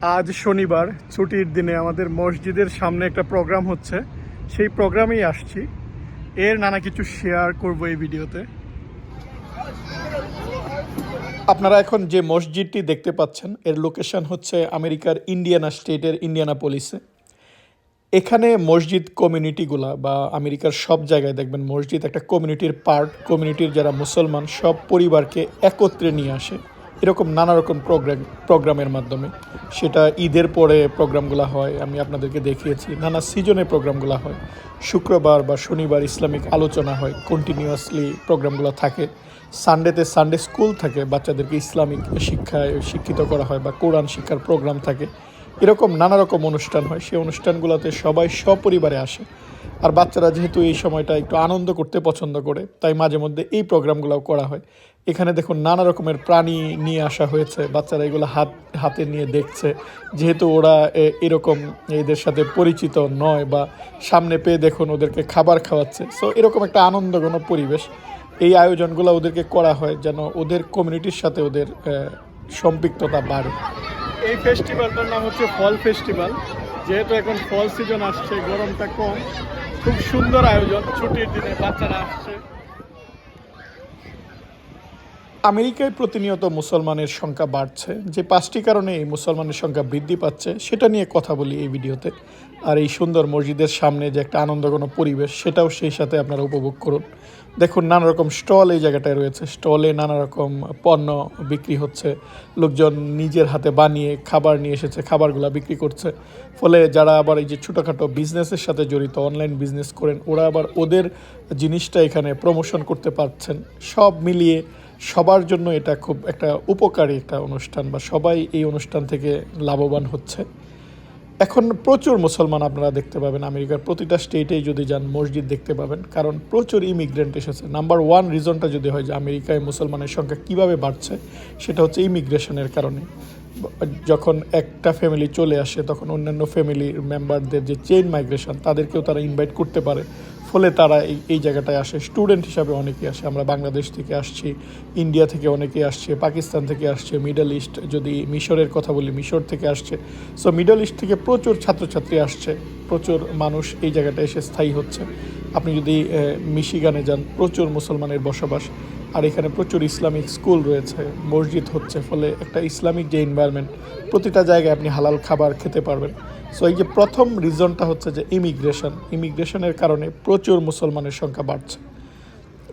আজ শনিবার, ছুটির দিনে আমাদের মসজিদের সামনে একটা প্রোগ্রাম হচ্ছে। সেই প্রোগ্রামেই আসছি। এর নানা কিছু শেয়ার করব এই ভিডিওতে। আপনারা এখন যে মসজিদটি দেখতে পাচ্ছেন, এর লোকেশন হচ্ছে আমেরিকার ইন্ডিয়ানা স্টেটের ইন্ডিয়ানা পুলিশে এখানে মসজিদ কমিউনিটিগুলা বা আমেরিকার সব জায়গায় দেখবেন মসজিদ একটা কমিউনিটির পার্ট কমিউনিটির যারা মুসলমান, সব পরিবারকে একত্রে নিয়ে আসে। এরকম নানা রকম প্রোগ্রাম প্রোগ্রামের মাধ্যমে। সেটা ঈদের পরে প্রোগ্রামগুলো হয়, আমি আপনাদেরকে দেখিয়েছি। নানা সিজনে প্রোগ্রামগুলো হয়। শুক্রবার বা শনিবার ইসলামিক আলোচনা হয় কন্টিনিউয়াসলি প্রোগ্রামগুলো থাকে। সানডেতে সানডে স্কুল থাকে, বাচ্চাদেরকে ইসলামিক শিক্ষায় শিক্ষিত করা হয় বা কোরআন শিক্ষার প্রোগ্রাম থাকে। এরকম নানা রকম অনুষ্ঠান হয়। সেই অনুষ্ঠানগুলোতে সবাই সপরিবারে আসে। আর বাচ্চারা যেহেতু এই সময়টা একটু আনন্দ করতে পছন্দ করে, তাই মাঝে মধ্যে এই প্রোগ্রামগুলোও করা হয়। এখানে দেখুন নানা রকমের প্রাণী নিয়ে আসা হয়েছে, বাচ্চারা এগুলো হাত, হাতে নিয়ে দেখছে। যেহেতু ওরা এরকম এদের সাথে পরিচিত নয় বা সামনে পেয়ে দেখুন ওদেরকে খাবার খাওয়াচ্ছে। সো এরকম একটা আনন্দঘন পরিবেশ। এই আয়োজনগুলো ওদেরকে করা হয় যেন ওদের কমিউনিটির সাথে ওদের সম্পৃক্ততা বাড়ে। এই ফেস্টিভ্যালটার নাম হচ্ছে ফল ফেস্টিভ্যাল যেহেতু এখন ফল সিজন আসছে, গরমটা কম। খুব সুন্দর আয়োজন। ছুটির দিনে বাচ্চারা আসছে। আমেরিকায় প্রতিনিয়ত মুসলমানের সংখ্যা বাড়ছে। যে পাঁচটি কারণে এই মুসলমানের সংখ্যা বৃদ্ধি পাচ্ছে, সেটা নিয়ে কথা বলি এই ভিডিওতে। আর এই সুন্দর মসজিদের সামনে যে একটা আনন্দঘন পরিবেশ, সেটাও সেই সাথে আপনারা উপভোগ করুন। দেখুন নানা রকম স্টল এই জায়গাটায় রয়েছে। স্টলে নানা রকম পণ্য বিক্রি হচ্ছে। লোকজন নিজের হাতে বানিয়ে খাবার নিয়ে এসেছে, খাবারগুলো বিক্রি করছে। ফলে যারা আবার এই যে ছোটোখাটো বিজনেসের সাথে জড়িত, অনলাইন বিজনেস করেন, ওরা আবার ওদের জিনিসটা এখানে প্রমোশন করতে পারছেন। সব মিলিয়ে সবার জন্য এটা খুব একটা উপকারী একটা অনুষ্ঠান বা সবাই এই অনুষ্ঠান থেকে লাভবান হচ্ছে। এখন প্রচুর মুসলমান আপনারা দেখতে পাবেন, আমেরিকার প্রতিটা স্টেটেই যদি যান মসজিদ দেখতে পাবেন, কারণ প্রচুর ইমিগ্রেন্ট এসেছে। নাম্বার ওয়ান রিজনটা যদি হয় যে আমেরিকায় মুসলমানের সংখ্যা কীভাবে বাড়ছে, সেটা হচ্ছে ইমিগ্রেশনের কারণে। যখন একটা ফ্যামিলি চলে আসে, তখন অন্যান্য ফ্যামিলির মেম্বারদের যে চেইন মাইগ্রেশন তাদেরকেও তারা ইনভাইট করতে পারে। ফলে তারা এই এই জায়গাটায় আসে। স্টুডেন্ট হিসাবে অনেকে আসে। আমরা বাংলাদেশ থেকে আসছি, ইন্ডিয়া থেকে অনেকে আসছে, পাকিস্তান থেকে আসছে, মিডল ইস্ট যদি মিশরের কথা বলি, মিশর থেকে আসছে। সো মিডল ইস্ট থেকে প্রচুর ছাত্রছাত্রী আসছে। প্রচুর মানুষ এই জায়গাটায় এসে স্থায়ী হচ্ছে। আপনি যদি মিশিগানে যান, প্রচুর মুসলমানের বসবাস, আর এখানে প্রচুর ইসলামিক স্কুল রয়েছে, মসজিদ হচ্ছে, ফলে একটা ইসলামিক যে এনভায়রনমেন্ট প্রতিটা জায়গায় আপনি হালাল খাবার খেতে পারবেন। সো এই যে প্রথম রিজনটা হচ্ছে যে ইমিগ্রেশন ইমিগ্রেশনের কারণে প্রচুর মুসলমানের সংখ্যা বাড়ছে।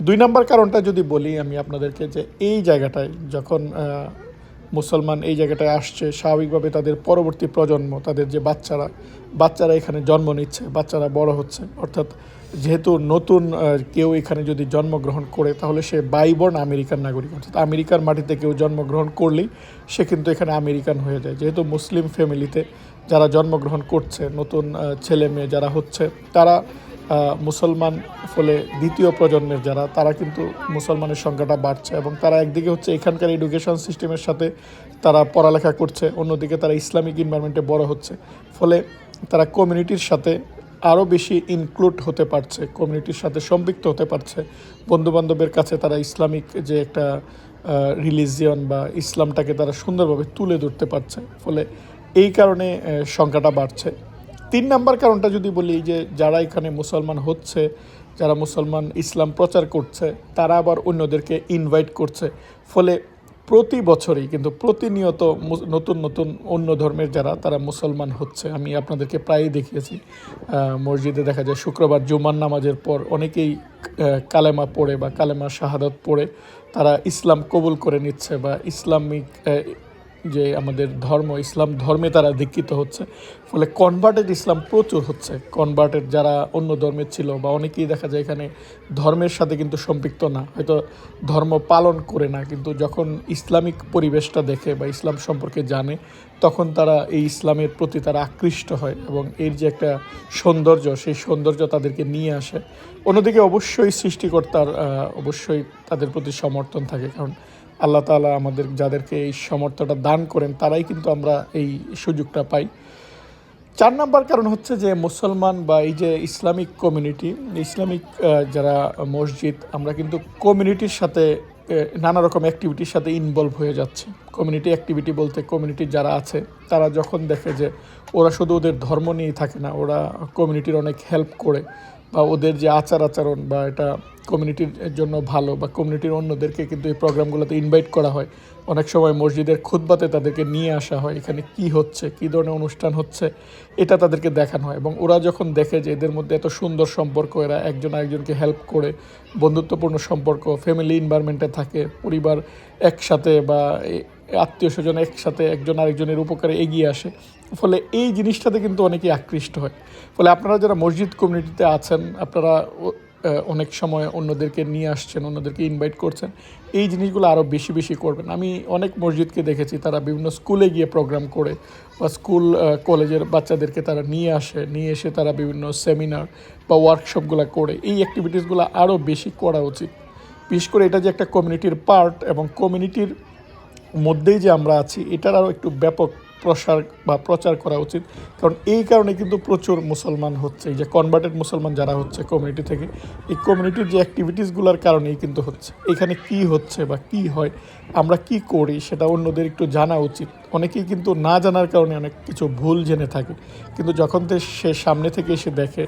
দুই নম্বর কারণটা যদি বলি আমি আপনাদেরকে যে এই জায়গাটায় যখন মুসলমান এই জায়গাটায় আসছে, স্বাভাবিকভাবে তাদের পরবর্তী প্রজন্ম, তাদের যে বাচ্চারা বাচ্চারা এখানে জন্ম নিচ্ছে, বাচ্চারা বড় হচ্ছে, অর্থাৎ যেহেতু নতুন কেউ এখানে যদি জন্মগ্রহণ করে, তাহলে সে বাইবর্ন আমেরিকান নাগরিক। অর্থাৎ আমেরিকার মাটিতে কেউ জন্মগ্রহণ করলেই সে কিন্তু এখানে আমেরিকান হয়ে যায়। যেহেতু মুসলিম ফ্যামিলিতে যারা জন্মগ্রহণ করছে, নতুন ছেলে মেয়ে যারা হচ্ছে, তারা মুসলমান ফলে দ্বিতীয় প্রজন্মের যারা, তারা কিন্তু মুসলমানের সংখ্যাটা বাড়ছে এবং তারা একদিকে হচ্ছে এখানকার এডুকেশন সিস্টেমের সাথে তারা পড়ালেখা করছে, অন্যদিকে তারা ইসলামিক এনভায়রনমেন্টে বড় হচ্ছে। ফলে তারা কমিউনিটির সাথে আরও বেশি ইনক্লুড হতে পারছে কমিউনিটির সাথে সম্পৃক্ত হতে পারছে। বন্ধুবান্ধবের কাছে তারা ইসলামিক যে একটা রিলিজিয়ন বা ইসলামটাকে তারা সুন্দরভাবে তুলে ধরতে পারছে। ফলে এই কারণে সংখ্যাটা বাড়ছে। তিন নাম্বার কারণটা যদি বলি, যে যারা এখানে মুসলমান হচ্ছে, যারা মুসলমান ইসলাম প্রচার করছে, তারা আবার অন্যদেরকে ইনভাইট করছে। ফলে প্রতি বছরই কিন্তু প্রতিনিয়ত নতুন নতুন অন্য ধর্মের যারা, তারা মুসলমান হচ্ছে। আমি আপনাদেরকে প্রায়ই দেখিয়েছি মসজিদে দেখা যায় শুক্রবার জুমান নামাজের পর অনেকেই কালেমা পড়ে বা কালেমা শাহাদত পড়ে, তারা ইসলাম কবুল করে নিচ্ছে বা ইসলামিক যে আমাদের ধর্ম, ইসলাম ধর্মে তারা দীক্ষিত হচ্ছে। ফলে কনভার্টেড ইসলাম প্রচুর হচ্ছে। কনভার্টেড যারা অন্য ধর্মের ছিল বা অনেকেই দেখা যায় এখানে ধর্মের সাথে কিন্তু সম্পৃক্ত না। হয়তো ধর্ম পালন করে না, কিন্তু যখন ইসলামিক পরিবেশটা দেখে বা ইসলাম সম্পর্কে জানে, তখন তারা এই ইসলামের প্রতি তারা আকৃষ্ট হয় এবং এর যে একটা সৌন্দর্য, সেই সৌন্দর্য তাদেরকে নিয়ে আসে। অন্যদিকে অবশ্যই সৃষ্টিকর্তার অবশ্যই তাদের প্রতি সমর্থন থাকে। কারণ আল্লাহ তাআলা আমাদের যাদেরকে এই সমর্থটা দান করেন, তারাই কিন্তু আমরা এই সুযোগটা পাই। চার নাম্বার কারণ হচ্ছে যে মুসলমান বা এই যে ইসলামিক কমিউনিটি, ইসলামিক যারা মসজিদ, আমরা কিন্তু কমিউনিটির সাথে নানা রকম অ্যাক্টিভিটির সাথে ইনভলভ হয়ে যাচ্ছে। কমিউনিটি অ্যাক্টিভিটি বলতে কমিউনিটির যারা আছে, তারা যখন দেখে যে ওরা শুধু ওদের ধর্ম নিয়েই থাকে না, ওরা কমিউনিটির অনেক হেল্প করে। বা ওদের যে আচার আচরণ বা এটা কমিউনিটির জন্য ভালো বা কমিউনিটির অন্যদেরকে কিন্তু এই প্রোগ্রামগুলোতে ইনভাইট করা হয়। অনেক সময় মসজিদের খুতবাতে তাদেরকে নিয়ে আসা হয়, এখানে কি হচ্ছে, কী ধরনের অনুষ্ঠান হচ্ছে, এটা তাদেরকে দেখানো হয়। এবং ওরা যখন দেখে যে এদের মধ্যে এত সুন্দর সম্পর্ক, এরা একজন আরেকজনকে হেল্প করে, বন্ধুত্বপূর্ণ সম্পর্ক ফ্যামিলি এনভায়রনমেন্টে থাকে, পরিবার একসাথে বা আত্মীয় স্বজন একসাথে একজন আরেকজনের উপকারে এগিয়ে আসে ফলে এই জিনিসটাতে কিন্তু অনেকেই আকৃষ্ট হয়। ফলে আপনারা যারা মসজিদ কমিউনিটিতে আছেন, আপনারা অনেক সময় অন্যদেরকে নিয়ে আসছেন, অন্যদেরকে ইনভাইট করছেন, এই জিনিসগুলো আরও বেশি বেশি করবেন। আমি অনেক মসজিদকে দেখেছি, তারা বিভিন্ন স্কুলে গিয়ে প্রোগ্রাম করে বা স্কুল কলেজের বাচ্চাদেরকে তারা নিয়ে আসে, নিয়ে এসে তারা বিভিন্ন সেমিনার বা ওয়ার্কশপগুলো করে। এই অ্যাক্টিভিটিসগুলো আরও বেশি করা উচিত। বিশেষ করে এটা যে একটা কমিউনিটির পার্ট এবং কমিউনিটির মধ্যেই যে আমরা আছি, এটার আরও একটু ব্যাপক প্রসার বা প্রচার করা উচিত। কারণ এই কারণে কিন্তু প্রচুর মুসলমান হচ্ছে। এই যে কনভার্টেড মুসলমান যারা হচ্ছে কমিউনিটি থেকে, এই কমিউনিটির যে অ্যাক্টিভিটিসগুলোর কারণেই কিন্তু হচ্ছে। এখানে কি হচ্ছে বা কি হয়, আমরা কি করি সেটা অন্যদের একটু জানা উচিত। অনেকেই কিন্তু না জানার কারণে অনেক কিছু ভুল জেনে থাকে। কিন্তু যখন সে সামনে থেকে এসে দেখে,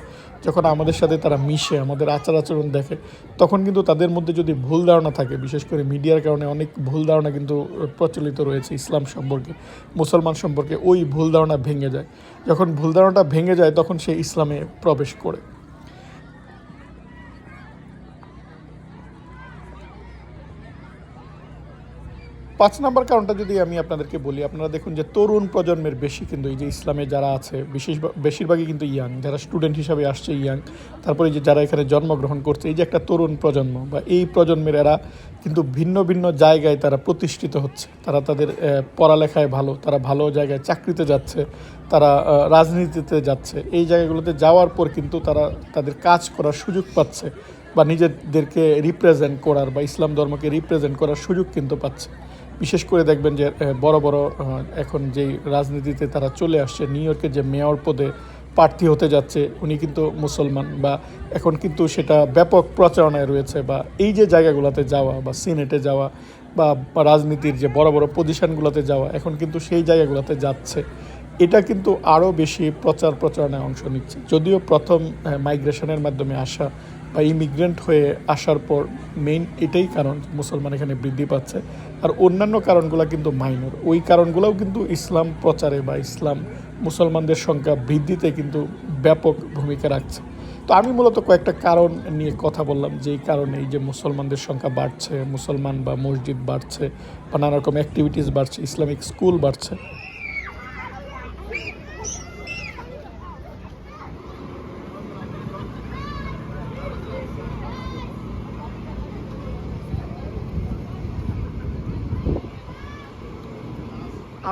যখন আমাদের সাথে তারা মিশে, আমাদের আচার আচরণ দেখে, তখন কিন্তু তাদের মধ্যে যদি ভুল ধারণা থাকে, বিশেষ করে মিডিয়ার কারণে অনেক ভুল ধারণা কিন্তু প্রচলিত রয়েছে ইসলাম সম্পর্কে। মুসলমান সম্পর্কে ওই ভুল ধারণা ভেঙে যায়। যখন ভুল ধারণাটা ভেঙে যায়, তখন সে ইসলামে প্রবেশ করে। পাঁচ নাম্বার কারণটা যদি আমি আপনাদেরকে বলি, আপনারা দেখুন যে তরুণ প্রজন্মের বেশি কিন্তু এই যে ইসলামে যারা আছে, বিশেষ বেশিরভাগই কিন্তু ইয়াং, যারা স্টুডেন্ট হিসাবে আসছে ইয়াং, তারপরে যে যারা এখানে জন্মগ্রহণ করছে, এই যে একটা তরুণ প্রজন্ম বা এই প্রজন্মের এরা কিন্তু ভিন্ন ভিন্ন জায়গায় তারা প্রতিষ্ঠিত হচ্ছে। তারা তাদের পড়ালেখায় ভালো, তারা ভালো জায়গায় চাকরিতে যাচ্ছে, তারা রাজনীতিতে যাচ্ছে। এই জায়গাগুলোতে যাওয়ার পর কিন্তু তারা তাদের কাজ করার সুযোগ পাচ্ছে বা নিজেদেরকে রিপ্রেজেন্ট করার বা ইসলাম ধর্মকে রিপ্রেজেন্ট করার সুযোগ কিন্তু পাচ্ছে। বিশেষ করে দেখবেন যে বড় বড় এখন যেই রাজনীতিতে তারা চলে আসছে, নিউ ইয়র্কের যে মেয়র পদে প্রার্থী হতে যাচ্ছে, উনি কিন্তু মুসলমান বা এখন কিন্তু সেটা ব্যাপক প্রচারণায় রয়েছে বা এই যে জায়গাগুলোতে যাওয়া বা সিনেটে যাওয়া বা রাজনীতির যে বড় বড় পজিশনগুলোতে যাওয়া, এখন কিন্তু সেই জায়গাগুলোতে যাচ্ছে। এটা কিন্তু আরও বেশি প্রচার প্রচারণায় অংশ নিচ্ছে। যদিও প্রথম মাইগ্রেশনের মাধ্যমে আসা বা ইমিগ্রেন্ট হয়ে আসার পর মেইন এটাই কারণ মুসলমান এখানে বৃদ্ধি পাচ্ছে। আর অন্যান্য কারণগুলো কিন্তু মাইনর ওই কারণগুলোও কিন্তু ইসলাম প্রচারে বা ইসলাম মুসলমানদের সংখ্যা বৃদ্ধিতে কিন্তু ব্যাপক ভূমিকা রাখছে। তো আমি মূলত কয়েকটা কারণ নিয়ে কথা বললাম, যেই কারণে এই যে মুসলমানদের সংখ্যা বাড়ছে, মুসলমান বা মসজিদ বাড়ছে বা নানা রকম অ্যাক্টিভিটিস বাড়ছে, ইসলামিক স্কুল বাড়ছে।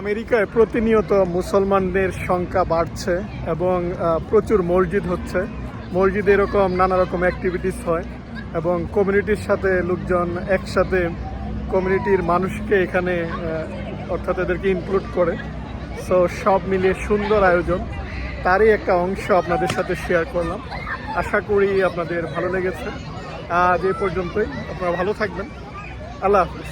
আমেরিকায় প্রতিনিয়ত মুসলমানদের সংখ্যা বাড়ছে এবং প্রচুর মসজিদ হচ্ছে। মসজিদে এরকম নানা রকম অ্যাক্টিভিটিস হয় এবং কমিউনিটির সাথে লোকজন একসাথে কমিউনিটির মানুষকে এখানে অর্থাৎ এদেরকে ইনক্লুড করে। সো সব মিলিয়ে সুন্দর আয়োজন। তারই একটা অংশ আপনাদের সাথে শেয়ার করলাম। আশা করি আপনাদের ভালো লেগেছে। আজ এ পর্যন্তই। আপনারা ভালো থাকবেন। আল্লাহ হাফিজ।